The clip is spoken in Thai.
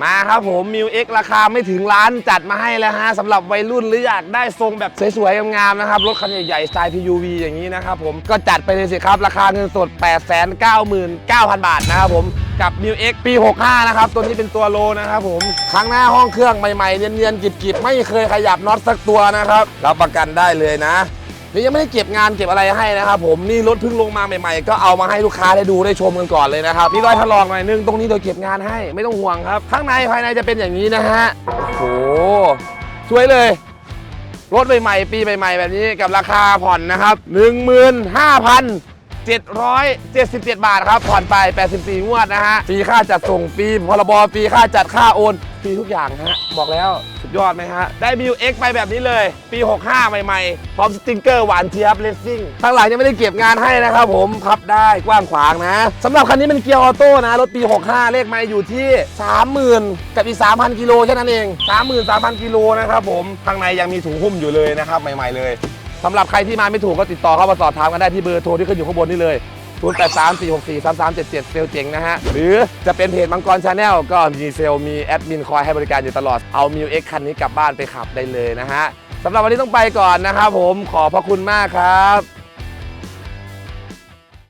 มาครับผมมิวเอ็กราคาไม่ถึงล้านจัดมาให้แล้วฮะสำหรับวัยรุ่นหรืออยากได้ทรงแบบสวยๆงามๆนะครับ รถคันใหญ่ๆสไตล์ PUV อย่างนี้นะครับผมก็จัดไปเลยสิครับ ราคาเงินสด 899,000 บาทนะครับผมกับ New X ปี 65 นะครับ ตัวนี้เป็นตัวโลนะครับผมครั้งหน้าห้องเครื่องใหม่ๆเนียนๆกิบๆ ไม่เคยขยับน็อตสักตัวนะครับรับประกันได้เลยนะ นี่ยังไม่ได้เก็บงานเก็บอะไรให้นะครับผมนี่รถเพิ่งลงมาใหม่ๆ ก็เอามาให้ลูกค้าได้ดูได้ชมกันก่อนเลยนะครับมีรอยถลอกหน่อยนึงตรงนี้เดี๋ยวเก็บงานให้ไม่ต้องห่วงครับ ข้างในภายในจะเป็นอย่างนี้นะฮะโอ้โหสวยเลยรถใหม่ๆปีใหม่ๆ แบบนี้กับราคาผ่อนนะครับ 15,777 บาทครับ ผ่อนไป 84 งวดนะฮะฟรีค่าจัดส่งฟรีพรบฟรีค่าจัดค่าโอน ฟรีทุกอย่างฮะ บอกแล้วสุดยอดไหมฮะ ได้ b ิว X ไปแบบนี้เลย ปี 65 ใหม่ๆ พร้อมสติกเกอร์หวานเจี๊ยบเลสซิ่งข้างหลังยังไม่ได้เก็บงานให้นะครับผม พับได้กว้างขวางนะสำหรับคันนี้เป็นเกียร์ออโต้นะ รถปี 65 เลขไมล์อยู่ที่ 30,000 กับอีก 3,000 กิโลแค่นั้นเอง 33,000 กิโลนะครับผมข้างในยังมีถุงหุ้มอยู่เลยนะครับใหม่ ๆ เลยสำหรับใครที่มาไม่ถูกก็ติดต่อเข้ามาสอบถามกันได้ที่เบอร์โทรที่ขึ้นอยู่ข้างบนนี่เลย 0 8 3 4 6 4 3 3 7 7 เซลเจ๋งนะฮะ หรือจะเป็นเพจมังกรชาแนลก็มีเซลมีแอดมินคอยให้บริการอยู่ตลอด เอามิวเอ็กคันนี้กลับบ้านไปขับได้เลยนะฮะสำหรับวันนี้ต้องไปก่อนนะครับผมขอพระคุณมากครับ